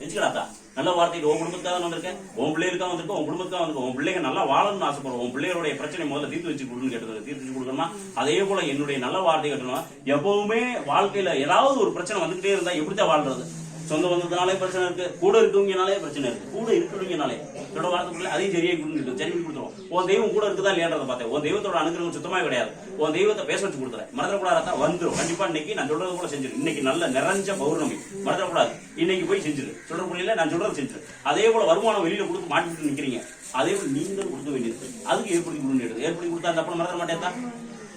வச்சுக்கலாத்தா நல்ல வார்த்தைக்கு உன் குடும்பத்துக்காக வந்திருக்கேன் உன் பிள்ளைகளுக்காக வந்திருக்கேன் உன் குடும்பத்துக்காக வந்திருக்கேன் உன் பிள்ளைங்க நல்லா வாழணும்னு ஆசைப்படுறோம். உன் பிள்ளைகளுடைய பிரச்சனை முதல்ல தீர்த்து வச்சு கொடுன்னு கேட்டது தீர்த்து வச்சு கொடுக்கணுமா? அதே போல என்னுடைய நல்ல வார்த்தை கேட்டணும்? எப்பவுமே வாழ்க்கையில ஏதாவது ஒரு பிரச்சனை வந்துகிட்டே இருந்தா எப்படித்தான் வாழ்றது? சொந்த பந்தத்தினாலே பிரச்சனை இருக்கு. கூட இருக்கவங்கனாலே பிரச்சனை இருக்கு. கூட இருக்கிறவங்கனாலே இதோட வாரத்துக்குள்ள அதையும் சரியா கொடுத்துட்டு சரி கொடுத்துருவோம். உன் தெய்வம் கூட இருக்குதா இல்லையான்றத பார்த்தேன் உன் தெய்வத்தோட அனுகிரகம் சுத்தமாக கிடையாது. உன் தெய்வத்தை பேச வச்சு கொடுத்துறேன். மறந்துடக்கூடாதா? வந்துடும் கண்டிப்பா இன்னைக்கு நான் சொல்றது கூட செஞ்சிரு. இன்னைக்கு நல்ல நிறைஞ்ச பௌர்ணமி. மறந்துடக்கூடாது. இன்னைக்கு போய் செஞ்சிரு. சொல்ற முடியல நான் சொல்றது செஞ்சிரு. அதே போல வருமானம் வெளியில கொடுத்து மாட்டிட்டு நிக்கிறீங்க. அதே போல நீங்களும் கொடுக்க வேண்டியது. அதுக்கு ஏற்படுத்தி கொடுன்னு ஏற்படுத்தி கொடுத்தா அந்த அப்பறம் மறந்துட மாட்டேன்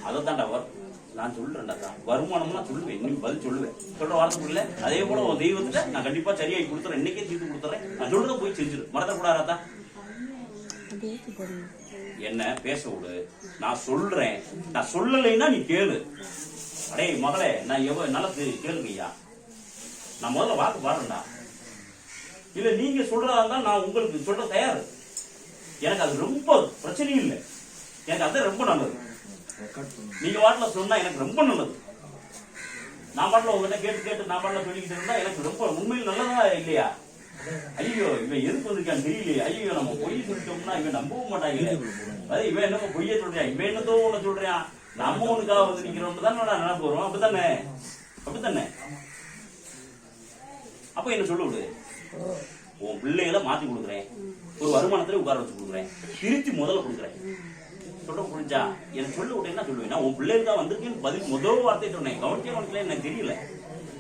அதை தாண்டா வரும். நான் சொல்றேன்டா தான் வருமானம்லாம் சொல்லுவேன். இன்னும் பதில் சொல்லுவேன். சொல்ற வாரத்துக்குள்ள அதே போல உன் தெய்வத்துல நான் கண்டிப்பா சரியாகி கொடுத்துறேன். இன்னைக்கே தீர்த்து கொடுத்துறேன். நான் சொல்றத போய் செஞ்சிரு. மறந்துடக்கூடாதா என்ன? பேச விடு. நான் சொல்றேன். நான் சொல்லலைன்னா நீ கேளு. அடே மகளே நான் எவ்வளவு நல்லது கேளுங்கய்யா நான் முதல்ல வாக்கு பாருண்டா இல்ல நீங்க சொல்றதா இருந்தா நான் உங்களுக்கு சொல்ற தயார். எனக்கு அது ரொம்ப பிரச்சனையும் இல்லை. எனக்கு அது ரொம்ப நல்லது. நீங்க வாட்டில சொன்னா எனக்கு ரொம்ப நல்லது. நான் பாட்டில் உங்ககிட்ட கேட்டு கேட்டு நான் பாட்டில் சொல்லிக்கிட்டு இருந்தா எனக்கு ரொம்ப உண்மையில் நல்லதா இல்லையா? ஐயோ இவன் எதுக்கு வந்திருக்கான்னு தெரியலையே. ஐயோ நம்ம பொய் சொல்லிட்டோம்னா இவன் நம்பவும் மாட்டாங்க அது இவன் என்னமோ பொய்ய சொல்றான். இவன் என்னதோ ஒண்ணு சொல்றான். நம்ம ஒண்ணுக்காக வந்து நிக்கிறோம் தான் நான் நினைப்பு வரும். அப்படித்தானே? அப்படித்தானே? அப்ப என்ன சொல்ல விடு. உன் பிள்ளைகளை மாத்தி கொடுக்குறேன். ஒரு வருமானத்துல உட்கார வச்சு கொடுக்குறேன். திருத்தி முதல்ல கொடுக்குறேன். சொல்ல புரிஞ்சா எனக்கு சொல்ல உடனே என்ன சொல்லுவேன்? நான் உன் தான் வந்திருக்கேன்னு பதில் முதல் வார்த்தை சொன்னேன். கவனிக்க கவனிக்கல எனக்கு தெரியல.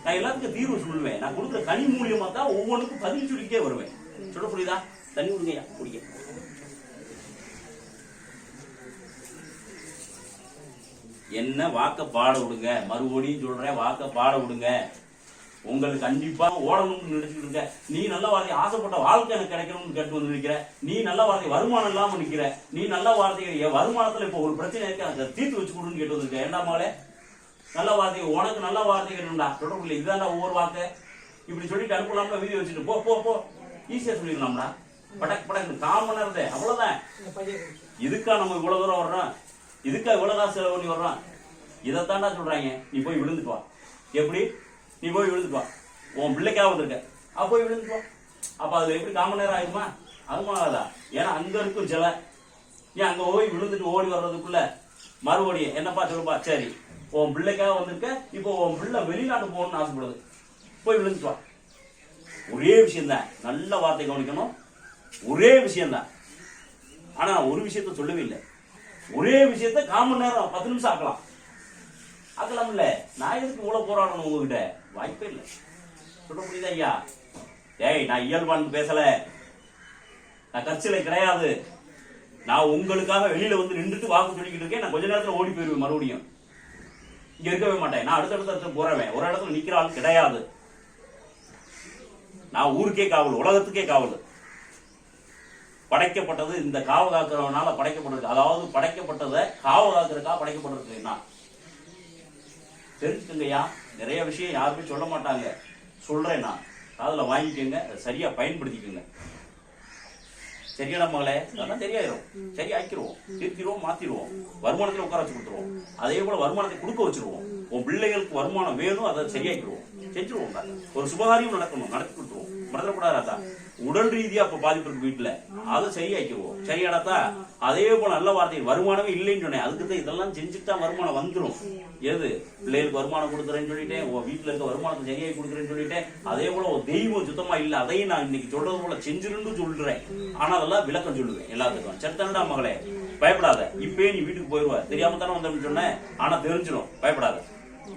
நான் எல்லாத்துக்கும் தீர்வு சொல்லுவேன். நான் கொடுக்குற கனி மூலியமா தான் ஒவ்வொன்றுக்கும் பதில் சொல்லிக்கிட்டே வருவேன். சொல்ல புரியுதா? தண்ணி விடுங்கய்யா குடிக்க என்ன வாக்க பாட விடுங்க? மறுபடியும் சொல்றேன் வாக்க பாட விடுங்க. உங்களுக்கு கண்டிப்பா ஓடணும்னு நினைச்சுட்டு இருக்க. நீ நல்ல வார்த்தை ஆசைப்பட்ட வாழ்க்கை எனக்கு கிடைக்கணும்னு கேட்டு வந்து நிற்கிற நீ நல்ல வார்த்தை வருமானம் இல்லாம நிக்கிற. நீ நல்ல வார்த்தை என் வருமானத்துல இப்போ ஒரு பிரச்சனை இருக்கு அதை தீர்த்து வச்சு கொடுன்னு கேட்டு வந்திருக்க. ஏண்டா மகளே நல்ல வார்த்தை உனக்கு நல்ல வார்த்தை கேட்டுடா தொடர்புல இதுதான்டா ஒவ்வொரு வார்த்தை. இப்படி சொல்லிட்டு அனுப்பலாம்ல வீடியோ வச்சுட்டு. போ போ போ. ஈஸியா சொல்லிடலாம்டா. படக் படக் காமன் இருந்தே அவ்வளவுதான். இதுக்கா நம்ம இவ்வளவு தூரம் வர்றோம் இதுக்கா இவ்வளவு காசு செலவு பண்ணி வர்றோம் இதைத்தான்டா சொல்றாங்க. நீ போய் விழுந்துட்டு வா. எப்படி? நீ போய் விழுந்துட்டு வா. உன் பிள்ளைக்காக வந்திருக்க. அப்ப போய் விழுந்துட்டு வா. அப்ப அது எப்படி காமன் நேரம் ஆகுமா அதுமாகாதா ஏன்னா அங்க இருக்கும் சில. ஏன் அங்க போய் விழுந்துட்டு ஓடி வர்றதுக்குள்ள மறுபடியும் என்னப்பா சொல்லுப்பா? சரி உன் பிள்ளைக்காக வந்திருக்க. இப்போ உன் பிள்ளை வெளிநாட்டு போகணும்னு ஆசைப்படுது. போய் விழுந்துட்டு வா. ஒரே விஷயம்தான். நல்ல வார்த்தை கவனிக்கணும். ஒரே விஷயம்தான். ஆனா ஒரு விஷயத்த சொல்லவே இல்லை. ஒரே விஷயத்த காமன் நேரம் பத்து நிமிஷம் ஆக்கலாம். ஆக்கலாம் இல்ல. நான் எதுக்கு இவ்வளவு போராடணும் உங்ககிட்ட? வாய்ப்பே இல்லை. சொல்ல முடியுதா ஐயா? ஏய் நான் இயல்பான்னு பேசல. நான் கட்சியில கிடையாது. நான் உங்களுக்காக வெளியில வந்து நின்றுட்டு வாக்கு சொல்லிக்கிட்டு இருக்கேன். நான் கொஞ்ச நேரத்துல ஓடி போயிருவேன் மறுபடியும். இங்க இருக்கவே மாட்டேன். நான் அடுத்த இடத்துல போறவேன். ஒரு இடத்துல நிக்கிற ஆள் கிடையாது. நான் ஊருக்கே காவல் உலகத்துக்கே காவல். படைக்கப்பட்டது இந்த காவல் காக்கிறவனால படைக்கப்பட்டிருக்கு. அதாவது படைக்கப்பட்டதை காவல் காக்கிறதுக்காக படைக்கப்பட்டிருக்கு நான். தெரிஞ்சுக்கங்கய்யா. நிறைய விஷயம் யாருமே சொல்ல மாட்டாங்க. சொல்றேன் நான். காதுல வாங்கிக்கோங்க. அதை சரியா பயன்படுத்திக்கோங்க. சரியான மகளே? அதெல்லாம் சரியாயிரும். சரி ஆக்கிடுவோம் திருத்திடுவோம் மாத்திடுவோம். வருமானத்தில் உட்கார வச்சு கொடுத்துருவோம். அதே போல வருமானத்தை கொடுக்க வச்சிருவோம். உன் பிள்ளைகளுக்கு வருமானம் வேணும் அதை சரியாக்கிடுவோம். செஞ்சிருவோம் ஒரு சுபகாரியம் நடக்கணும். நடத்தி கொடுத்துருவோம். மறந்துடக்கூடாதா உடல் ரீதியா இப்ப பாதிப்பு இருக்கு வீட்டுல. அதை சரியாக்கிடுவோம் சரியானதா அதே போல நல்ல வார்த்தை வருமானமே இல்லைன்னு சொன்னேன். அதுக்கு தான் இதெல்லாம் செஞ்சுட்டா வருமானம் வந்துடும் எது? பிள்ளைகளுக்கு வருமானம் கொடுக்குறேன்னு சொல்லிட்டேன். உன் வீட்டுல இருக்க வருமானத்தை சரியாகி கொடுக்குறேன்னு சொல்லிட்டேன். அதே போல தெய்வம் சுத்தமா இல்ல. அதையும் நான் இன்னைக்கு சொல்றது போல செஞ்சிருந்து சொல்றேன். ஆனா அதெல்லாம் விளக்கம் சொல்லுவேன் எல்லாத்துக்கும். சரித்தானடா மகளே? பயப்படாத. இப்பயே நீ வீட்டுக்கு போயிருவ. தெரியாம தானே வந்தோம்னு சொன்னேன். ஆனா தெரிஞ்சிடும் பயப்படாத.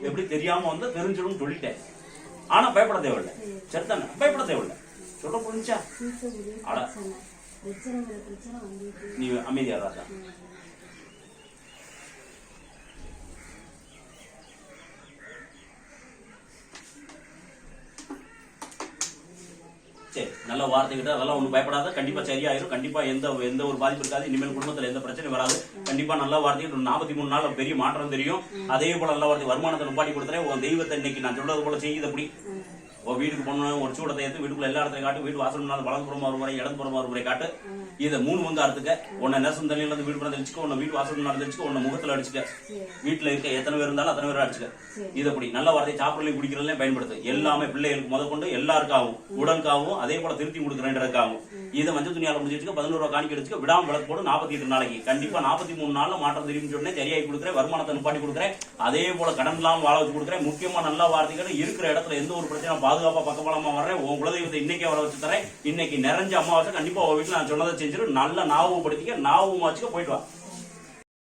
எப்படி தெரியாம வந்தா தெரிஞ்சிடும் சொல்லிட்டேன். ஆனா பயப்பட தேவையில்லை. சரித்தானே பயப்பட தேவையில்லை. சொல்ல புரிஞ்சா அட. நீ அமைதியா ராதா சரி நல்ல வார்த்தை கிட்ட அதெல்லாம் ஒன்றும் பயப்படாத. கண்டிப்பா சரியாயிரும். கண்டிப்பா எந்த எந்த ஒரு பாதிப்பு இருக்காது. இனிமேல் குடும்பத்துல எந்த பிரச்சனையும் வராது. கண்டிப்பா நல்ல வார்த்தை நாற்பத்தி மூணு நாள் பெரிய மாற்றம் தெரியும். அதே போல நல்ல வார்த்தை வருமானத்தை நிப்பாட்டி கொடுத்துறேன் உன் தெய்வத்தை இன்னைக்கு நான் சொல்றது போல செய்யுது அப்படி. வீட்டுக்கு போனோம் ஒரு சூடத்தை எடுத்து வீட்டுக்குள்ள எல்லா இடத்தையும் காட்டு வீட்டு வாசல் முன்னால வலதுபுறமா ஒரு முறை இடதுபுறமா ஒரு முறை காட்டு. இதை மூணு பங்கு அறுத்துக்க உன்னை நெசம் தண்ணியில இருந்து வீடு பிறந்து அடிச்சுக்க உன்னை வீட்டு வாசல் நடந்து அடிச்சுக்க உன்னை முகத்துல அடிச்சுக்க. வீட்டுல இருக்க எத்தனை பேர் இருந்தாலும் அத்தனை பேர் அடிச்சுக்க. இதை அப்படி நல்ல வார்த்தை சாப்பிடலையும் குடிக்கிறதுலையும் பயன்படுத்து. எல்லாமே பிள்ளைகளுக்கு முதற்கொண்டு எல்லாருக்காகவும் உடலுக்காகவும் அதே போல திருத்தி கொடுக்குறேன்றதுக்காகவும். இதை மஞ்சள் துணியால முடிச்சு வச்சுக்க பதினோரு ரூபா காணிக்க வச்சுக்க விடாம விளக்கு போடு நாற்பத்தி எட்டு நாளைக்கு. கண்டிப்பா நாற்பத்தி மூணு நாள்ல மாற்றம் தெரியும் சொன்னேன் சரியாகி கொடுக்குறேன் வருமானத்தை நிப்பாட்டி கொடுக்குறேன். அதே போல கடன் இல்லாம வாழ வச்சு கொடுக்குறேன். முக்கியமா நல்ல வார்த்தைகள் இருக்கிற இடத்துல எந்த ஒரு பிரச்சனை பாதுகாப்பா பக்கபலமா வர்றேன். உன் குலதெய்வத்தை இன்னைக்கே வர வச்சு தரேன். இன்னைக்கு நிறைஞ்ச அமாவாசை கண்டிப்பா உன் வீட்டுல நான் சொன்னதை செஞ்சிரு நல்லா ஞாபகப்படுத்திக்க ஞாபகமா வச்சுக்க போயிட்டு வா.